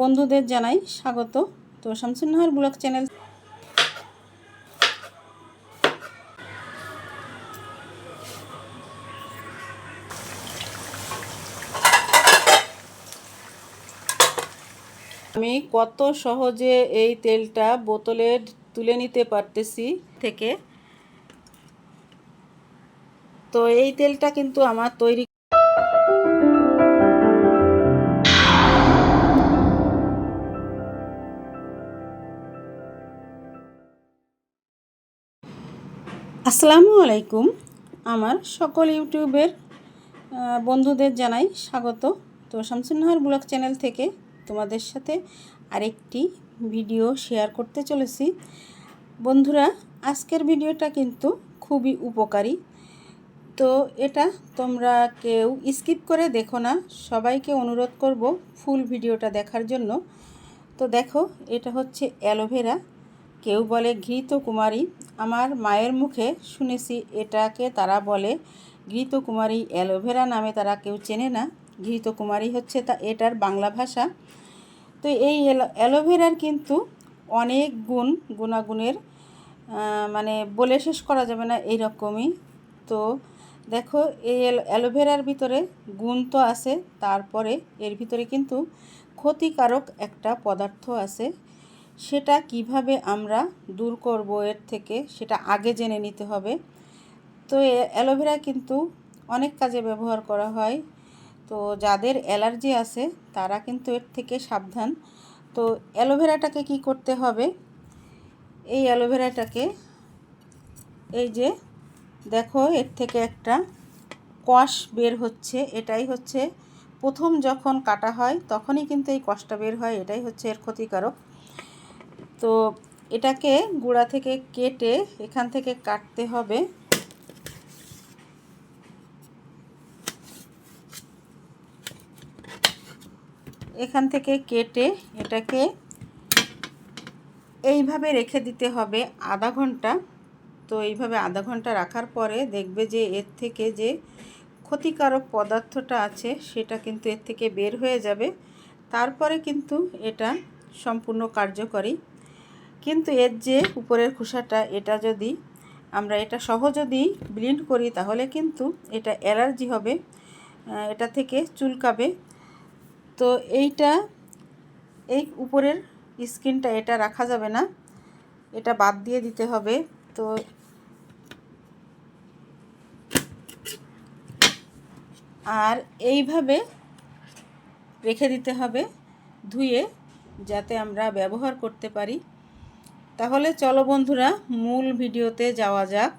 বন্ধুদের জানাই স্বাগত। তো শামসুন্নাহার ব্লগ চ্যানেল আমি কত সহজে এই তেলটা বোতলে তুলে নিতে পারতেছি থেকে। তো এই তেলটা কিন্তু আমার তৈরি আসসালামু আলাইকুম। আমার সকল ইউটিউবের বন্ধুদের জানাই স্বাগত। তো শামসুন্নাহার ব্লগ চ্যানেল থেকে তোমাদের সাথে আরেকটি ভিডিও শেয়ার করতে চলেছি। বন্ধুরা, আজকের ভিডিওটা কিন্তু খুবই উপকারী। তো এটা তোমরা কেউ স্কিপ করে দেখো না। সবাইকে অনুরোধ করব ফুল ভিডিওটা দেখার জন্য। তো দেখো, এটা হচ্ছে অ্যালোভেরা। কেউ বলে ঘৃত কুমারী আমার মায়ের মুখে শুনেছি, এটাকে তারা বলে ঘৃত কুমারী অ্যালোভেরা নামে তারা কেউ চেনে না। ঘৃত কুমারী হচ্ছে তা, এটার বাংলা ভাষা। তো এই অ্যালোভেরার কিন্তু অনেক গুণ, গুণাগুণের মানে বলে শেষ করা যাবে না এইরকমই। তো দেখো, এই অ্যালোভেরার ভিতরে গুণ তো আছে, তারপরে এর ভিতরে কিন্তু ক্ষতিকারক একটা পদার্থ আছে। সেটা কীভাবে আমরা দূর করব এর থেকে, সেটা আগে জেনে নিতে হবে। তো অ্যালোভেরা কিন্তু অনেক কাজে ব্যবহার করা হয়। তো যাদের অ্যালার্জি আছে, তারা কিন্তু এর থেকে সাবধান। তো অ্যালোভেরাটাকে কি করতে হবে? এই অ্যালোভেরাটাকে, এই যে, দেখো এর থেকে একটা কষ বের হচ্ছে। এটাই হচ্ছে, প্রথম যখন কাটা হয়, তখনই কিন্তু এই কষটা বের হয়। এটাই হচ্ছে এর ক্ষতিকারক। তো এটাকে গুঁড়া থেকে কেটে এখান থেকে কাটতে হবে। এখান থেকে কেটে এটাকে এইভাবে রেখে দিতে হবে আধা ঘণ্টা। তো এইভাবে আধা ঘণ্টা রাখার পরে দেখবে যে এর থেকে যে ক্ষতিকারক পদার্থটা আছে সেটা কিন্তু এর থেকে বের হয়ে যাবে। তারপরে কিন্তু এটা সম্পূর্ণ কার্যকরী। কিন্তু এর যে উপরের খোসাটা, এটা যদি আমরা এটা সহ যদি ব্লিন্ড করি, তাহলে কিন্তু এটা অ্যালার্জি হবে এটা থেকে চুলকাবে। তো এইটা, এই উপরের স্কিনটা এটা রাখা যাবে না, এটা বাদ দিয়ে দিতে হবে। তো আর এইভাবে রেখে দিতে হবে, ধুয়ে যাতে আমরা ব্যবহার করতে পারি। তাহলে চলো বন্ধুরা, মূল ভিডিওতে যাওয়া যাক।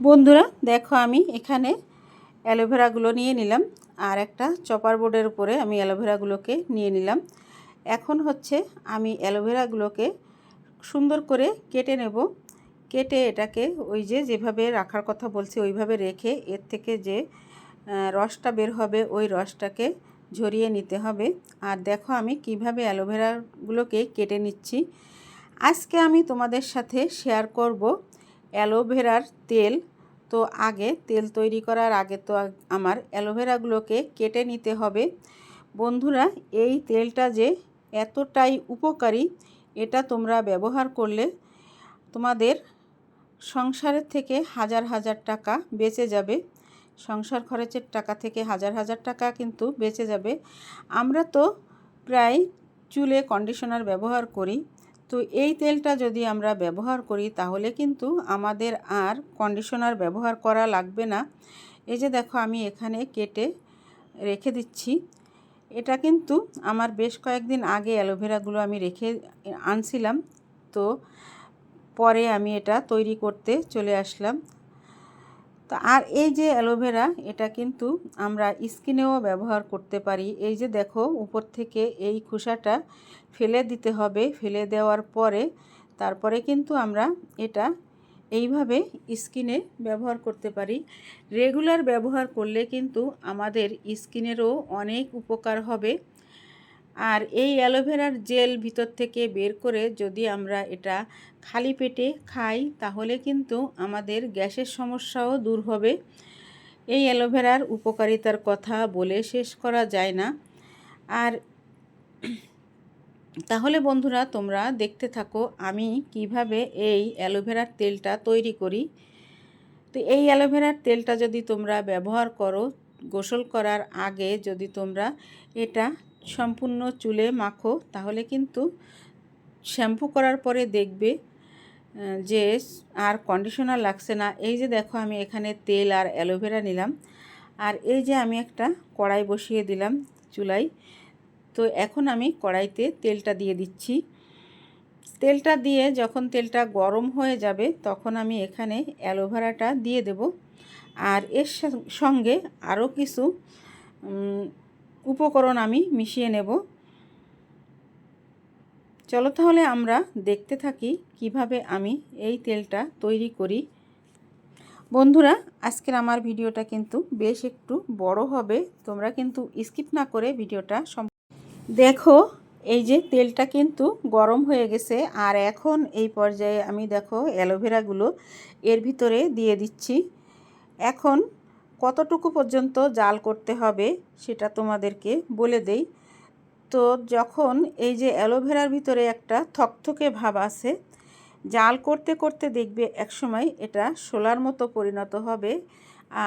বন্ধুরা, দেখো আমি এখানে অ্যালোভেরাগুলো নিয়ে নিলাম, আর একটা চপার বোর্ডের উপরে আমি অ্যালোভেরাগুলোকে নিয়ে নিলাম। এখন হচ্ছে আমি অ্যালোভেরাগুলোকে সুন্দর করে কেটে নেব। কেটে এটাকে ওই যে যেভাবে রাখার কথা বলছি, ওইভাবে রেখে এর থেকে যে রসটা বের হবে, ওই রসটাকে ঝরিয়ে নিতে হবে। আর দেখো আমি কীভাবে অ্যালোভেরাগুলোকে কেটে নিচ্ছি। আজকে আমি তোমাদের সাথে শেয়ার করব অ্যালোভেরার তেল। তো আগে তেল তৈরি করার আগে তো আমার অ্যালোভেরাগুলোকে কেটে নিতে হবে। বন্ধুরা, এই তেলটা যে এতটাই উপকারী, এটা তোমরা ব্যবহার করলে তোমাদের সংসারের থেকে হাজার হাজার টাকা বেঁচে যাবে। সংসার খরচের টাকা থেকে হাজার হাজার টাকা কিন্তু বেঁচে যাবে। আমরা তো প্রায় চুলে কন্ডিশনার ব্যবহার করি। তো এই তেলটা যদি আমরা ব্যবহার করি, তাহলে কিন্তু আমাদের আর কন্ডিশনার ব্যবহার করা লাগবে না। এই যে দেখো, আমি এখানে কেটে রেখে দিচ্ছি। এটা কিন্তু আমার বেশ কয়েকদিন আগে অ্যালোভেরাগুলো আমি রেখে আনছিলাম। তো পরে আমি এটা তৈরি করতে চলে আসলাম। তো আর এই যে অ্যালোভেরা এটা কিন্তু আমরা স্কিনেও ব্যবহার করতে পারি। এই যে দেখো, উপর থেকে এই খোসাটা ফেলে দিতে হবে। ফেলে দেওয়ার পরে, তারপরে কিন্তু আমরা এটা এইভাবে স্কিনে ব্যবহার করতে পারি। রেগুলার ব্যবহার করলে কিন্তু আমাদের স্কিনেরও অনেক উপকার হবে। আর এই অ্যালোভেরার জেল ভিতর থেকে বের করে যদি আমরা এটা খালি পেটে খাই, তাহলে কিন্তু আমাদের গ্যাসের সমস্যাও দূর হবে। এই অ্যালোভেরার উপকারিতার কথা বলে শেষ করা যায় না। আর তাহলে বন্ধুরা, তোমরা দেখতে থাকো আমি কীভাবে এই অ্যালোভেরার তেলটা তৈরি করি। তো এই অ্যালোভেরার তেলটা যদি তোমরা ব্যবহার করো, গোসল করার আগে যদি তোমরা এটা সম্পূর্ণ চুলে মাখো, তাহলে কিন্তু শ্যাম্পু করার পরে দেখবে যে আর কন্ডিশনার লাগছে না। এই যে দেখো আমি এখানে তেল আর অ্যালোভেরা নিলাম। আর এই যে আমি একটা কড়াই বসিয়ে দিলাম চুলাই তো এখন আমি কড়াইতে তেলটা দিয়ে দিচ্ছি। তেলটা দিয়ে যখন তেলটা গরম হয়ে যাবে, তখন আমি এখানে অ্যালোভেরাটা দিয়ে দেব। আর এর সঙ্গে আরও কিছু উপকরণ আমি মিশিয়ে নেব। চলো তাহলে আমরা দেখতে থাকি কীভাবে আমি এই তেলটা তৈরি করি। বন্ধুরা, আজকের আমার ভিডিওটা কিন্তু বেশ একটু বড় হবে। তোমরা কিন্তু স্কিপ না করে ভিডিওটা দেখো, এই যে তেলটা কিন্তু গরম হয়ে গেছে। আর এখন এই পর্যায়ে আমি দেখো অ্যালোভেরাগুলো এর ভিতরে দিয়ে দিচ্ছি। এখন কতটুকু পর্যন্ত জাল করতে হবে সেটা তোমাদেরকে বলে দেই। তো যখন এই যে অ্যালোভেরার ভিতরে একটা থকথকে ভাব আছে, জাল করতে করতে দেখবে একসময় এটা শোলার মতো পরিণত হবে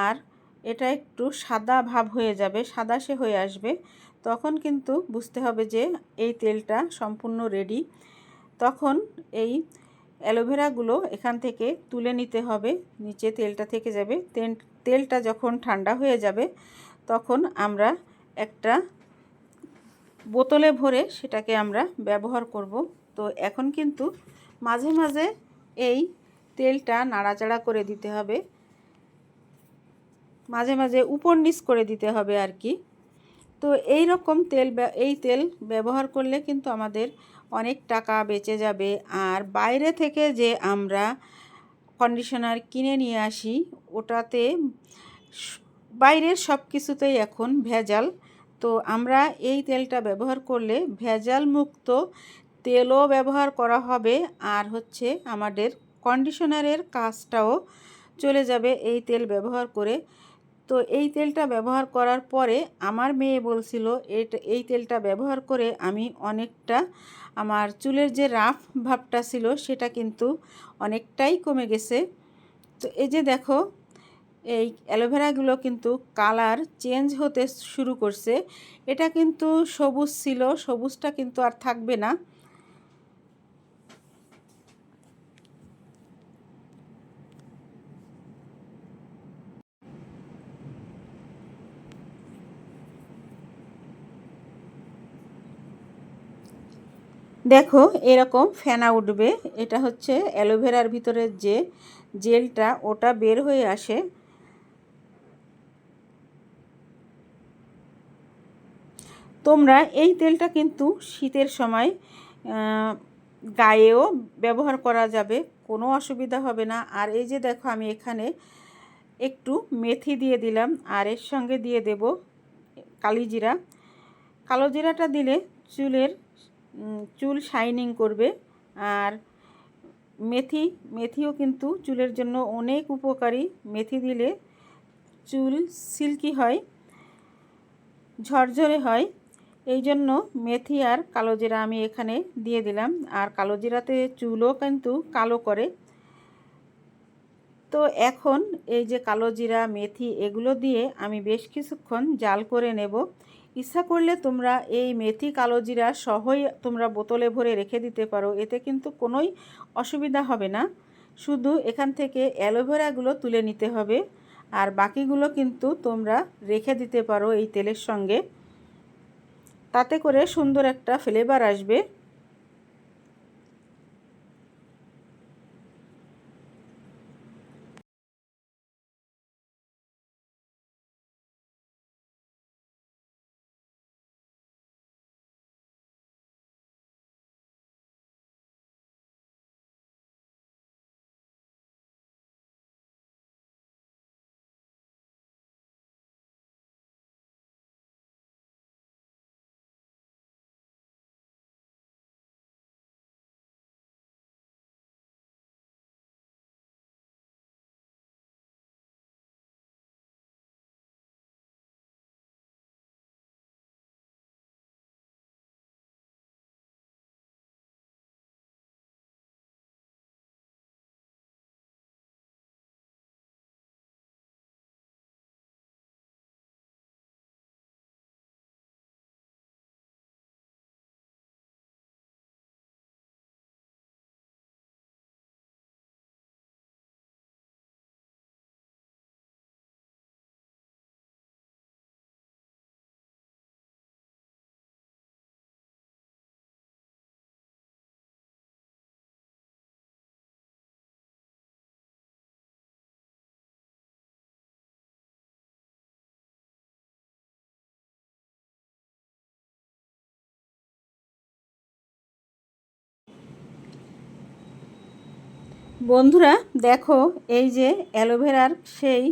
আর এটা একটু সাদা ভাব হয়ে যাবে সাদাসে হয়ে আসবে। তখন কিন্তু বুঝতে হবে যে এই তেলটা সম্পূর্ণ রেডি তখন এই অ্যালোভেরাগুলো এখান থেকে তুলে নিতে হবে। নিচে তেলটা থেকে যাবে। তেলটা যখন ঠান্ডা হয়ে যাবে, তখন আমরা একটা বোতলে ভরে সেটাকে আমরা ব্যবহার করব। তো এখন কিন্তু মাঝে মাঝে এই তেলটা নাড়াচাড়া করে দিতে হবে। মাঝে মাঝে উপর নিচ করে দিতে হবে আর কি। তো এই রকম তেল এই তেল ব্যবহার করলে কিন্তু আমাদের অনেক টাকা বেঁচে যাবে। আর বাইরে থেকে যে আমরা কন্ডিশনার কিনে নিয়ে আসি, ওটাতে বাইরের সব কিছুতেই এখন ভেজাল। তো আমরা এই তেলটা ব্যবহার করলে ভেজাল মুক্ত তেলও ব্যবহার করা হবে। আর হচ্ছে আমাদের কন্ডিশনারের কাজটাও চলে যাবে এই তেল ব্যবহার করে। তো এই তেলটা ব্যবহার করার পরে আমার মেয়ে বলছিল, এটা, এই তেলটা ব্যবহার করে আমি অনেকটা আমার চুলের যে রাফ ভাবটা ছিল সেটা কিন্তু অনেকটাই কমে গেছে। তো এই যে দেখো, এই অ্যালোভেরাগুলো কিন্তু কালার চেঞ্জ হতে শুরু করছে। এটা কিন্তু সবুজ ছিল, সবুজটা কিন্তু আর থাকবে না। দেখো, এরকম ফেনা উঠবে। এটা হচ্ছে অ্যালোভেরার ভিতরের যে জেলটা, ওটা বের হয়ে আসে। তোমরা এই তেলটা কিন্তু শীতের সময় গায়েও ব্যবহার করা যাবে, কোনো অসুবিধা হবে না। আর এই যে দেখো, আমি এখানে একটু মেথি দিয়ে দিলাম, আর এর সঙ্গে দিয়ে দেব কালিজিরা। কালো জিরাটা দিলে চুলের চুল শাইনিং করবে। আর মেথি, মেথিও কিন্তু চুলের জন্য অনেক উপকারী। মেথি দিলে চুল সিল্কি হয়, ঝরঝরে হয়। এই জন্য মেথি আর কালো জিরা আমি এখানে দিয়ে দিলাম। আর কালো জিরাতে চুলও কিন্তু কালো করে। তো এখন এই যে কালো জিরা, মেথি এগুলো দিয়ে আমি বেশ কিছুক্ষণ জাল করে নেব। ইচ্ছা করলে তোমরা এই মেথি কালো জিরা সহই তোমরা বোতলে ভরে রেখে দিতে পারো, এতে কিন্তু কোনোই অসুবিধা হবে না। শুধু এখান থেকে অ্যালোভেরাগুলো তুলে নিতে হবে, আর বাকিগুলো কিন্তু তোমরা রেখে দিতে পারো এই তেলের সঙ্গে। তাতে করে সুন্দর একটা ফ্লেভার আসবে। বন্ধুরা, দেখো, এই যে অ্যালোভেরার সেই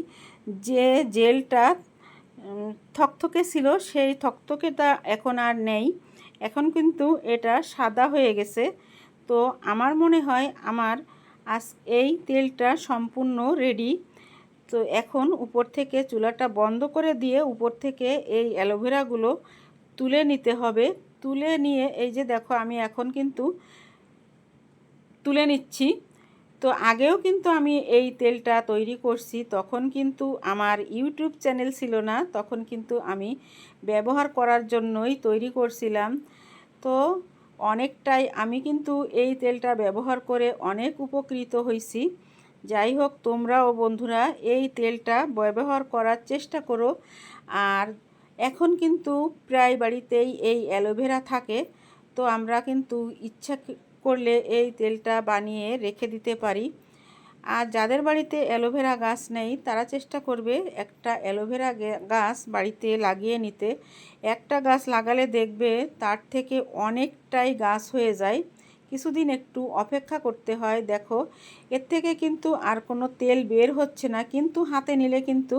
যে জেলটা থকথকে ছিল, সেই থকথকেটা এখন আর নেই। এখন কিন্তু এটা সাদা হয়ে গেছে। তো আমার মনে হয় আমার আজ এই তেলটা সম্পূর্ণ রেডি তো এখন উপর থেকে চুলাটা বন্ধ করে দিয়ে উপর থেকে এই অ্যালোভেরাগুলো তুলে নিতে হবে। তুলে নিয়ে, এই যে দেখো, আমি এখন কিন্তু তুলে নিচ্ছি। তো আগেও কিন্তু আমি এই তেলটা তৈরি করছি, তখন কিন্তু আমার ইউটিউব চ্যানেল ছিল না, তখন কিন্তু আমি ব্যবহার করার জন্যই তৈরি করছিলাম। তো অনেকটাই আমি কিন্তু এই তেলটা ব্যবহার করে অনেক উপকৃত হয়েছি। যাই হোক, তোমরাও বন্ধুরা এই তেলটা ব্যবহার করার চেষ্টা করো। আর এখন কিন্তু প্রায় বাড়িতেই এই অ্যালোভেরা থাকে, তো আমরা কিন্তু ইচ্ছা করলে এই তেলটা বানিয়ে রেখে দিতে পারি। আর যাদের বাড়িতে অ্যালোভেরা গাছ নেই, তারা চেষ্টা করবে একটা অ্যালোভেরা গাছ বাড়িতে লাগিয়ে নিতে। একটা গাছ লাগালে দেখবে তার থেকে অনেকটাই গাছ হয়ে যায়। কিছুদিন একটু অপেক্ষা করতে হয়, দেখো। এর থেকে কিন্তু আর কোনো তেল বের হচ্ছে না, কিন্তু হাতে নিলে কিন্তু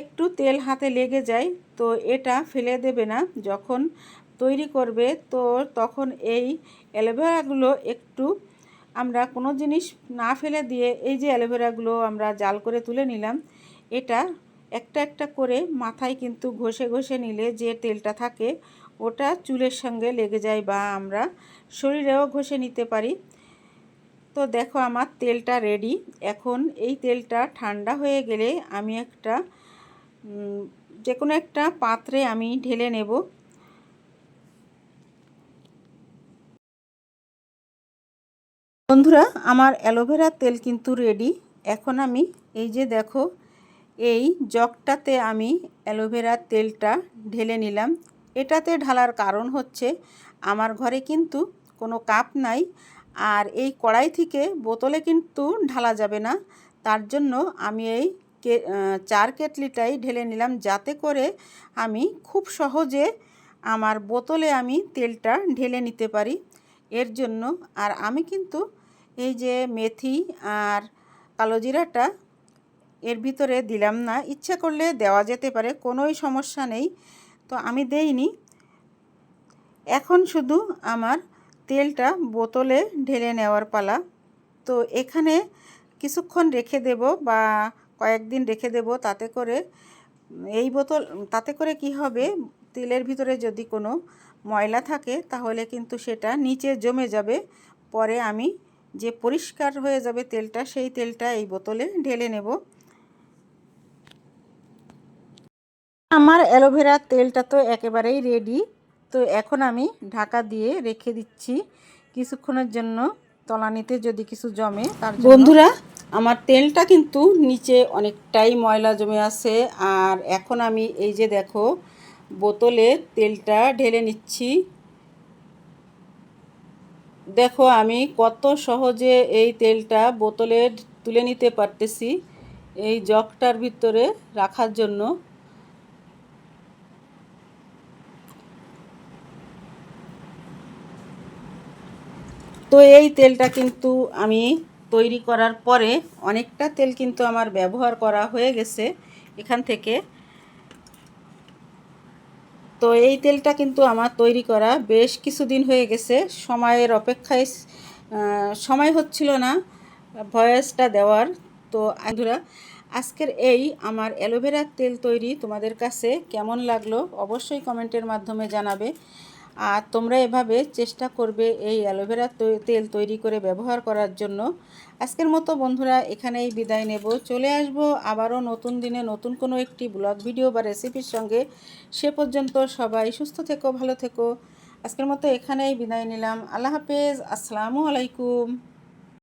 একটু তেল হাতে লেগে যায়, তো এটা ফেলে দেবে না। যখন তৈরি করবে, তো তখন এই অ্যালোভেরাগুলো একটু আমরা কোনো জিনিস না ফেলে দিয়ে এই যে অ্যালোভেরাগুলো আমরা জাল করে তুলে নিলাম, এটা একটা একটা করে মাথায় কিন্তু ঘষে ঘষে নিলে যে তেলটা থাকে ওটা চুলের সঙ্গে লেগে যায় বা আমরা শরীরেও ঘষে নিতে পারি। তো দেখো আমার তেলটা রেডি এখন এই তেলটা ঠান্ডা হয়ে গেলে আমি একটা যে কোনো একটা পাত্রে আমি ঢেলে নেব। বন্ধুরা, আমার অ্যালোভেরা তেল কিন্তু রেডি এখন আমি এই যে দেখো, এই জগটাতে আমি অ্যালোভেরার তেলটা ঢেলে নিলাম। এটাতে ঢালার কারণ হচ্ছে, আমার ঘরে কিন্তু কোনো কাপ নাই, আর এই কড়াই থেকে বোতলে কিন্তু ঢালা যাবে না। তার জন্য আমি এই কে চার কেটলিটাই ঢেলে নিলাম, যাতে করে আমি খুব সহজে আমার বোতলে আমি তেলটা ঢেলে নিতে পারি। এর জন্য, আর আমি কিন্তু এই যে মেথি আর কালো জিরাটা, এর ভিতরে দিলাম না। ইচ্ছা করলে দেওয়া যেতে পারে, কোনোই সমস্যা নেই। তো আমি দেইনি। এখন শুধু আমার তেলটা বোতলে ঢেলে নেওয়ার পালা। তো এখানে কিছুক্ষণ রেখে দেব বা কয়েকদিন রেখে দেব তাতে করে এই বোতল, তাতে করে কি হবে, তেলের ভিতরে যদি কোনো ময়লা থাকে তাহলে কিন্তু সেটা নিচে জমে যাবে। পরে আমি যে পরিষ্কার হয়ে যাবে তেলটা, সেই তেলটা এই বোতলে ঢেলে নেব। আমার অ্যালোভেরার তেলটা তো একেবারেই রেডি। তো এখন আমি ঢাকা দিয়ে রেখে দিচ্ছি কিছুক্ষণের জন্য। তলানিতে যদি কিছু জমে, তার বন্ধুরা, আমার তেলটা কিন্তু নিচে অনেকটাই ময়লা জমে আছে। আর এখন আমি এই যে দেখো, বোতলে তেলটা ঢেলে নিচ্ছি। দেখো, আমি কত সহজে এই তেলটা বোতলে তুলে নিতে পারতেছি এই জগটার ভিতরে রাখার জন্য। তো এই তেলটা কিন্তু আমি তৈরি করার পরে অনেকটা তেল কিন্তু আমার ব্যবহার করা হয়ে গেছে এখান থেকে। তো এই তেলটা কিন্তু আমার তৈরি করা বেশ কিছুদিন হয়ে গেছে। সময়ের অপেক্ষায় সময় হচ্ছিল না ভয়েসটা দেওয়ার। তো বন্ধুরা, আজকের এই আমার অ্যালোভেরার তেল তৈরি তোমাদের কাছে কেমন লাগল অবশ্যই কমেন্টের মাধ্যমে জানাবে। আর তোমরা এভাবে চেষ্টা করবে এই অ্যালোভেরা তেল তৈরি করে ব্যবহার করার জন্য। আজকের মতো বন্ধুরা, এখানেই বিদায় নেব। চলে আসব আবারও নতুন দিনে নতুন কোনো একটি ব্লগ, ভিডিও বা রেসিপির সঙ্গে। সে পর্যন্ত সবাই সুস্থ থেকো, ভালো থেকো। আজকের মতো এখানেই বিদায় নিলাম। আল্লাহ হাফেজ। আসসালামু আলাইকুম।